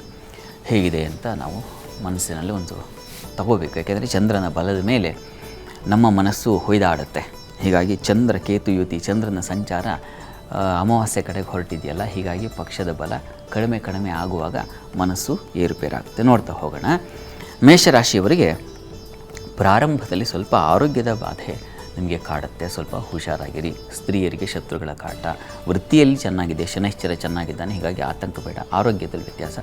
B: ಹೇಗಿದೆ ಅಂತ ನಾವು ಮನಸ್ಸಿನಲ್ಲಿ ಒಂದು ತಗೋಬೇಕು. ಯಾಕೆಂದರೆ ಚಂದ್ರನ ಬಲದ ಮೇಲೆ ನಮ್ಮ ಮನಸ್ಸು ಹೊಯ್ದಾಡುತ್ತೆ. ಹೀಗಾಗಿ ಚಂದ್ರ ಕೇತು ಯುತಿ ಚಂದ್ರನ ಸಂಚಾರ ಅಮಾವಾಸ್ಯೆ ಕಡೆಗೆ ಹೊರಟಿದೆಯಲ್ಲ, ಹೀಗಾಗಿ ಪಕ್ಷದ ಬಲ ಕಡಿಮೆ ಕಡಿಮೆ ಆಗುವಾಗ ಮನಸ್ಸು ಏರುಪೇರಾಗುತ್ತೆ. ನೋಡ್ತಾ ಹೋಗೋಣ. ಮೇಷರಾಶಿಯವರಿಗೆ ಪ್ರಾರಂಭದಲ್ಲಿ ಸ್ವಲ್ಪ ಆರೋಗ್ಯದ ಬಾಧೆ ನಿಮಗೆ ಕಾಡುತ್ತೆ. ಸ್ವಲ್ಪ ಹುಷಾರಾಗಿರಿ. ಸ್ತ್ರೀಯರಿಗೆ ಶತ್ರುಗಳ ಕಾಟ. ವೃತ್ತಿಯಲ್ಲಿ ಚೆನ್ನಾಗಿದೆ ಶನೈಶ್ಚರ ಚೆನ್ನಾಗಿದ್ದಾನೆ. ಹೀಗಾಗಿ ಆತಂಕ ಬೇಡ. ಆರೋಗ್ಯದಲ್ಲಿ ವ್ಯತ್ಯಾಸ.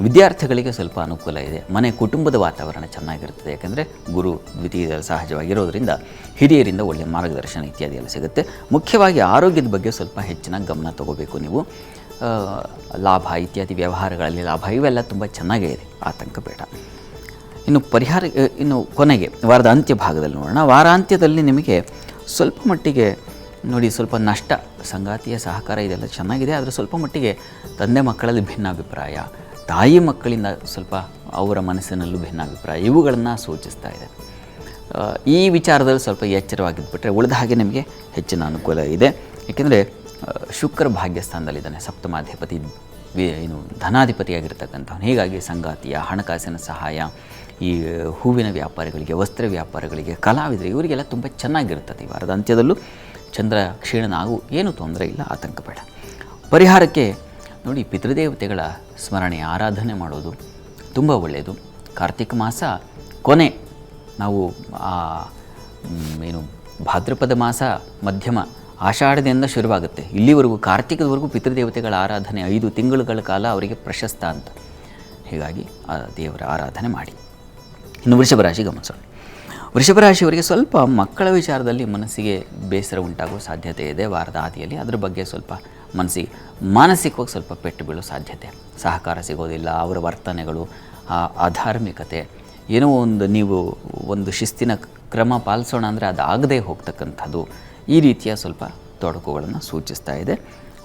B: ವಿದ್ಯಾರ್ಥಿಗಳಿಗೆ ಸ್ವಲ್ಪ ಅನುಕೂಲ ಇದೆ. ಮನೆ ಕುಟುಂಬದ ವಾತಾವರಣ ಚೆನ್ನಾಗಿರುತ್ತದೆ. ಯಾಕೆಂದರೆ ಗುರು ದ್ವಿತೀಯ ಸಹಜವಾಗಿರೋದರಿಂದ ಹಿರಿಯರಿಂದ ಒಳ್ಳೆಯ ಮಾರ್ಗದರ್ಶನ ಇತ್ಯಾದಿ ಎಲ್ಲ ಸಿಗುತ್ತೆ. ಮುಖ್ಯವಾಗಿ ಆರೋಗ್ಯದ ಬಗ್ಗೆ ಸ್ವಲ್ಪ ಹೆಚ್ಚಿನ ಗಮನ ತಗೋಬೇಕು ನೀವು. ಲಾಭ ಇತ್ಯಾದಿ ವ್ಯವಹಾರಗಳಲ್ಲಿ ಲಾಭ ಇವೆಲ್ಲ ತುಂಬ ಚೆನ್ನಾಗೇ ಇದೆ. ಆತಂಕ ಬೇಡ. ಇನ್ನು ಪರಿಹಾರ ಇನ್ನು ಕೊನೆಗೆ, ವಾರದ ಅಂತ್ಯ ಭಾಗದಲ್ಲಿ ನೋಡೋಣ. ವಾರಾಂತ್ಯದಲ್ಲಿ ನಿಮಗೆ ಸ್ವಲ್ಪ ಮಟ್ಟಿಗೆ ನೋಡಿ, ಸ್ವಲ್ಪ ನಷ್ಟ, ಸಂಗಾತಿಯ ಸಹಕಾರ ಇದೆಲ್ಲ ಚೆನ್ನಾಗಿದೆ, ಆದರೆ ಸ್ವಲ್ಪ ಮಟ್ಟಿಗೆ ತಂದೆ ಮಕ್ಕಳಲ್ಲಿ ಭಿನ್ನಾಭಿಪ್ರಾಯ, ತಾಯಿ ಮಕ್ಕಳಿಂದ ಸ್ವಲ್ಪ ಅವರ ಮನಸ್ಸಿನಲ್ಲೂ ಭಿನ್ನಾಭಿಪ್ರಾಯ, ಇವುಗಳನ್ನು ಸೂಚಿಸ್ತಾ ಇದೆ. ಈ ವಿಚಾರದಲ್ಲಿ ಸ್ವಲ್ಪ ಎಚ್ಚರವಾಗಿದ್ಬಿಟ್ರೆ ಉಳಿದ ಹಾಗೆ ನಿಮಗೆ ಹೆಚ್ಚಿನ ಅನುಕೂಲ ಇದೆ. ಏಕೆಂದರೆ ಶುಕ್ರ ಭಾಗ್ಯಸ್ಥಾನದಲ್ಲಿದ್ದಾನೆ ಸಪ್ತಮಾಧಿಪತಿ ಏನು, ಧನಾಧಿಪತಿಯಾಗಿರ್ತಕ್ಕಂಥವನು. ಹೀಗಾಗಿ ಸಂಗಾತಿಯ, ಹಣಕಾಸಿನ ಸಹಾಯ ಈ ಹೂವಿನ ವ್ಯಾಪಾರಿಗಳಿಗೆ, ವಸ್ತ್ರ ವ್ಯಾಪಾರಿಗಳಿಗೆ ಕಲಾವಿದರು ಇವರಿಗೆಲ್ಲ ತುಂಬ ಚೆನ್ನಾಗಿರ್ತದೆ. ಈ ವಾರದ ಅಂತ್ಯದಲ್ಲೂ ಚಂದ್ರ ಕ್ಷೀಣನ ಆಗು ಏನೂ ತೊಂದರೆ ಇಲ್ಲ, ಆತಂಕ ಬೇಡ. ಪರಿಹಾರಕ್ಕೆ ನೋಡಿ, ಪಿತೃದೇವತೆಗಳ ಸ್ಮರಣೆ, ಆರಾಧನೆ ಮಾಡೋದು ತುಂಬ ಒಳ್ಳೆಯದು. ಕಾರ್ತಿಕ ಮಾಸ ಕೊನೆ ನಾವು ಆ ಏನು ಭಾದ್ರಪದ ಮಾಸ ಮಧ್ಯಮ ಆಷಾಢದಿಂದ ಶುರುವಾಗುತ್ತೆ. ಇಲ್ಲಿವರೆಗೂ, ಕಾರ್ತಿಕದವರೆಗೂ ಪಿತೃದೇವತೆಗಳ ಆರಾಧನೆ ಐದು ತಿಂಗಳುಗಳ ಕಾಲ ಅವರಿಗೆ ಪ್ರಶಸ್ತ ಅಂತ. ಹೀಗಾಗಿ ಆ ದೇವರ ಆರಾಧನೆ ಮಾಡಿ. ಇನ್ನು ವೃಷಭ ರಾಶಿ ಗಮನಿಸೋಣ. ವೃಷಭ ರಾಶಿಯವರಿಗೆ ಸ್ವಲ್ಪ ಮಕ್ಕಳ ವಿಚಾರದಲ್ಲಿ ಮನಸ್ಸಿಗೆ ಬೇಸರ ಉಂಟಾಗುವ ಸಾಧ್ಯತೆ ಇದೆ. ವಾರದ ಆದಿಯಲ್ಲಿ ಅದ್ರ ಬಗ್ಗೆ ಸ್ವಲ್ಪ ಮನಸ್ಸಿಗೆ ಮಾನಸಿಕವಾಗಿ ಸ್ವಲ್ಪ ಪೆಟ್ಟು ಬೀಳೋ ಸಾಧ್ಯತೆ. ಸಹಕಾರ ಸಿಗೋದಿಲ್ಲ, ಅವರ ವರ್ತನೆಗಳು ಅಧಾರ್ಮಿಕತೆ. ಏನೋ ಒಂದು ನೀವು ಒಂದು ಶಿಸ್ತಿನ ಕ್ರಮ ಪಾಲಿಸೋಣ ಅಂದರೆ ಅದು ಆಗದೇ ಹೋಗ್ತಕ್ಕಂಥದ್ದು ಈ ರೀತಿಯ ಸ್ವಲ್ಪ ತೊಡಕುಗಳನ್ನು ಸೂಚಿಸ್ತಾ ಇದೆ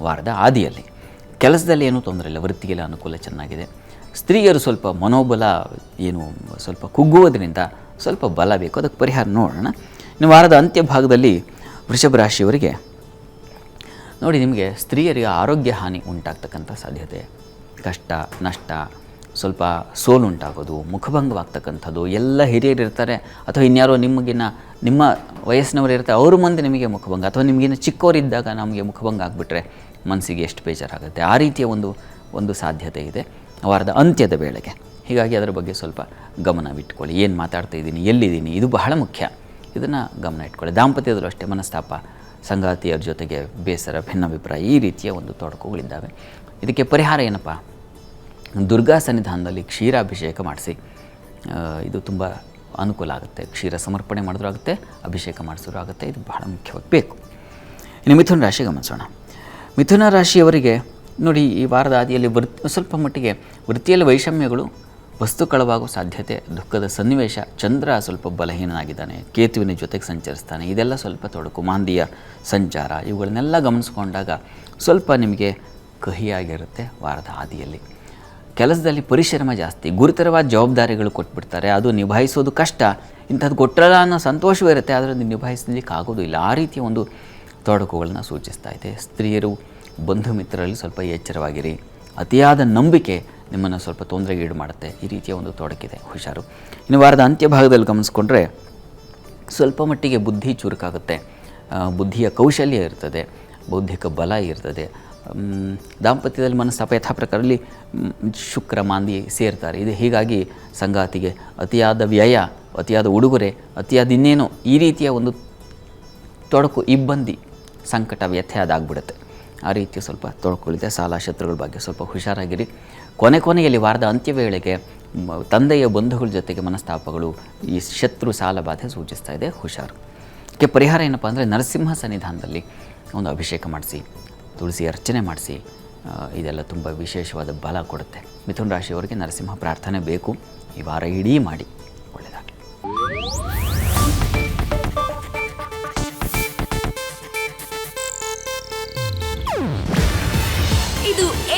B: ವಾರದ ಆದಿಯಲ್ಲಿ. ಕೆಲಸದಲ್ಲಿ ಏನೂ ತೊಂದರೆ ಇಲ್ಲ, ವೃತ್ತಿಗೆಲ್ಲ ಅನುಕೂಲ ಚೆನ್ನಾಗಿದೆ. ಸ್ತ್ರೀಯರು ಸ್ವಲ್ಪ ಮನೋಬಲ, ಏನು ಸ್ವಲ್ಪ ಕುಗ್ಗುವುದರಿಂದ ಸ್ವಲ್ಪ ಬಲ ಬೇಕು. ಅದಕ್ಕೆ ಪರಿಹಾರ ನೋಡೋಣ. ಇನ್ನು ವಾರದ ಅಂತ್ಯ ಭಾಗದಲ್ಲಿ ವೃಷಭ ರಾಶಿಯವರಿಗೆ ನೋಡಿ, ನಿಮಗೆ ಸ್ತ್ರೀಯರಿಗೆ ಆರೋಗ್ಯ ಹಾನಿ ಉಂಟಾಗ್ತಕ್ಕಂಥ ಸಾಧ್ಯತೆ. ಕಷ್ಟ, ನಷ್ಟ, ಸ್ವಲ್ಪ ಸೋಲು ಉಂಟಾಗೋದು, ಮುಖಭಂಗವಾಗ್ತಕ್ಕಂಥದ್ದು, ಎಲ್ಲ ಹಿರಿಯರು ಇರ್ತಾರೆ. ಅಥವಾ ಇನ್ಯಾರೋ ನಿಮಗಿನ್ನ, ನಿಮ್ಮ ವಯಸ್ಸಿನವರು ಇರ್ತಾರೆ, ಅವ್ರ ಮುಂದೆ ನಿಮಗೆ ಮುಖಭಂಗ. ಅಥವಾ ನಿಮಗಿನ್ನ ಚಿಕ್ಕವರಿದ್ದಾಗ ನಮಗೆ ಮುಖಭಂಗ ಆಗಿಬಿಟ್ರೆ ಮನಸ್ಸಿಗೆ ಎಷ್ಟು ಬೇಜಾರಾಗುತ್ತೆ. ಆ ರೀತಿಯ ಒಂದು ಒಂದು ಸಾಧ್ಯತೆ ಇದೆ. ವಾರದ ಅಂತ್ಯದ ವೇಳೆಗೆ. ಹೀಗಾಗಿ ಅದರ ಬಗ್ಗೆ ಸ್ವಲ್ಪ ಗಮನವಿಟ್ಕೊಳ್ಳಿ ಏನು ಮಾತಾಡ್ತಾ ಇದ್ದೀನಿ, ಎಲ್ಲಿದ್ದೀನಿ, ಇದು ಬಹಳ ಮುಖ್ಯ. ಇದನ್ನು ಗಮನ ಇಟ್ಕೊಳ್ಳಿ. ದಾಂಪತ್ಯದಲ್ಲೂ ಅಷ್ಟೇ ಮನಸ್ತಾಪ ಸಂಗಾತಿಯರ ಜೊತೆಗೆ ಬೇಸರ, ಭಿನ್ನಾಭಿಪ್ರಾಯ, ಈ ರೀತಿಯ ಒಂದು ತೊಡಕುಗಳಿದ್ದಾವೆ. ಇದಕ್ಕೆ ಪರಿಹಾರ ಏನಪ್ಪ? ದುರ್ಗಾ ಸನ್ನಿಧಾನದಲ್ಲಿ ಕ್ಷೀರಾಭಿಷೇಕ ಮಾಡಿಸಿ. ಇದು ತುಂಬ ಅನುಕೂಲ ಆಗುತ್ತೆ. ಕ್ಷೀರ ಸಮರ್ಪಣೆ ಮಾಡಿದ್ರೂ ಆಗುತ್ತೆ, ಅಭಿಷೇಕ ಮಾಡಿಸಿದ್ರೂ ಆಗುತ್ತೆ. ಇದು ಬಹಳ ಮುಖ್ಯವಾಗಿ ಬೇಕು. ಇನ್ನು ಮಿಥುನ ರಾಶಿ ಗಮನಿಸೋಣ. ಮಿಥುನ ರಾಶಿಯವರಿಗೆ ನೋಡಿ, ಈ ವಾರದ ಆದಿಯಲ್ಲಿ ವೃತ್ ಸ್ವಲ್ಪ ಮಟ್ಟಿಗೆ ವೃತ್ತಿಯಲ್ಲಿ ವೈಷಮ್ಯಗಳು ವಸ್ತು ಕಳವಾಗುವ ಸಾಧ್ಯತೆ, ದುಃಖದ ಸನ್ನಿವೇಶ, ಚಂದ್ರ ಸ್ವಲ್ಪ ಬಲಹೀನನಾಗಿದ್ದಾನೆ, ಕೇತುವಿನ ಜೊತೆಗೆ ಸಂಚರಿಸ್ತಾನೆ, ಇದೆಲ್ಲ ಸ್ವಲ್ಪ ತೊಡಕು, ಮಾಂದಿಯ ಸಂಚಾರ, ಇವುಗಳನ್ನೆಲ್ಲ ಗಮನಿಸ್ಕೊಂಡಾಗ ಸ್ವಲ್ಪ ನಿಮಗೆ ಕಹಿಯಾಗಿರುತ್ತೆ ವಾರದ ಆದಿಯಲ್ಲಿ. ಕೆಲಸದಲ್ಲಿ ಪರಿಶ್ರಮ ಜಾಸ್ತಿ, ಗುರುತರವಾದ ಜವಾಬ್ದಾರಿಗಳು ಕೊಟ್ಬಿಡ್ತಾರೆ, ಅದು ನಿಭಾಯಿಸೋದು ಕಷ್ಟ, ಇಂಥದ್ದು ಕೊಟ್ಟರಲ್ಲ ಅನ್ನೋ ಸಂತೋಷವೂ ಇರುತ್ತೆ, ಆದರೆ ನಿಭಾಯಿಸಲಿಕ್ಕೆ ಆಗೋದಿಲ್ಲ ಆ ರೀತಿಯ ಒಂದು ತೊಡಕುಗಳನ್ನ ಸೂಚಿಸ್ತಾ ಇದೆ. ಸ್ತ್ರೀಯರು ಬಂಧು ಮಿತ್ರರಲ್ಲಿ ಸ್ವಲ್ಪ ಎಚ್ಚರವಾಗಿರಿ. ಅತಿಯಾದ ನಂಬಿಕೆ ನಿಮ್ಮನ್ನು ಸ್ವಲ್ಪ ತೊಂದರೆಗೆ ಈಡು ಮಾಡುತ್ತೆ. ಈ ರೀತಿಯ ಒಂದು ತೊಡಕಿದೆ ಹುಷಾರು. ಇನ್ನು ವಾರದ ಅಂತ್ಯ ಭಾಗದಲ್ಲಿ ಗಮನಿಸ್ಕೊಂಡ್ರೆ ಸ್ವಲ್ಪ ಮಟ್ಟಿಗೆ ಬುದ್ಧಿ ಚುರುಕಾಗುತ್ತೆ. ಬುದ್ಧಿಯ ಕೌಶಲ್ಯ ಇರ್ತದೆ. ಬೌದ್ಧಿಕ ಬಲ ಇರ್ತದೆ. ದಾಂಪತ್ಯದಲ್ಲಿ ಮನಸ್ತಾಪ ಯಥಾ ಪ್ರಕಾರದಲ್ಲಿ ಶುಕ್ರ, ಮಾಂದಿ ಸೇರ್ತಾರೆ. ಇದು ಹೀಗಾಗಿ ಸಂಗಾತಿಗೆ ಅತಿಯಾದ ವ್ಯಯ, ಅತಿಯಾದ ಉಡುಗೊರೆ, ಅತಿಯಾದ ಇನ್ನೇನೋ ಈ ರೀತಿಯ ಒಂದು ತೊಡಕು, ಇಬ್ಬಂದಿ ಸಂಕಟ ವ್ಯಥೆ ಅದಾಗ್ಬಿಡುತ್ತೆ. ಆ ರೀತಿ ಸ್ವಲ್ಪ ತೊಳ್ಕೊಳ್ಳಿದೆ. ಸಾಲ ಶತ್ರುಗಳ ಬಗ್ಗೆ ಸ್ವಲ್ಪ ಹುಷಾರಾಗಿರಿ. ಕೊನೆ ಕೊನೆಯಲ್ಲಿ ವಾರದ ಅಂತ್ಯ ವೇಳೆಗೆ ತಂದೆಯ ಬಂಧುಗಳ ಜೊತೆಗೆ ಮನಸ್ತಾಪಗಳು ಈ ಶತ್ರು ಸಾಲ ಬಾಧೆ ಸೂಚಿಸ್ತಾ ಇದೆ. ಹುಷಾರು. ಕೆ, ಪರಿಹಾರ ಏನಪ್ಪ ಅಂದರೆ ನರಸಿಂಹ ಸನ್ನಿಧಾನದಲ್ಲಿ ಒಂದು ಅಭಿಷೇಕ ಮಾಡಿಸಿ, ತುಳಸಿ ಅರ್ಚನೆ ಮಾಡಿಸಿ ಇದೆಲ್ಲ ತುಂಬ ವಿಶೇಷವಾದ ಬಲ ಕೊಡುತ್ತೆ. ಮಿಥುನ ರಾಶಿಯವರಿಗೆ ನರಸಿಂಹ ಪ್ರಾರ್ಥನೆ ಬೇಕು. ಈ ವಾರ ಇಡೀ ಮಾಡಿ.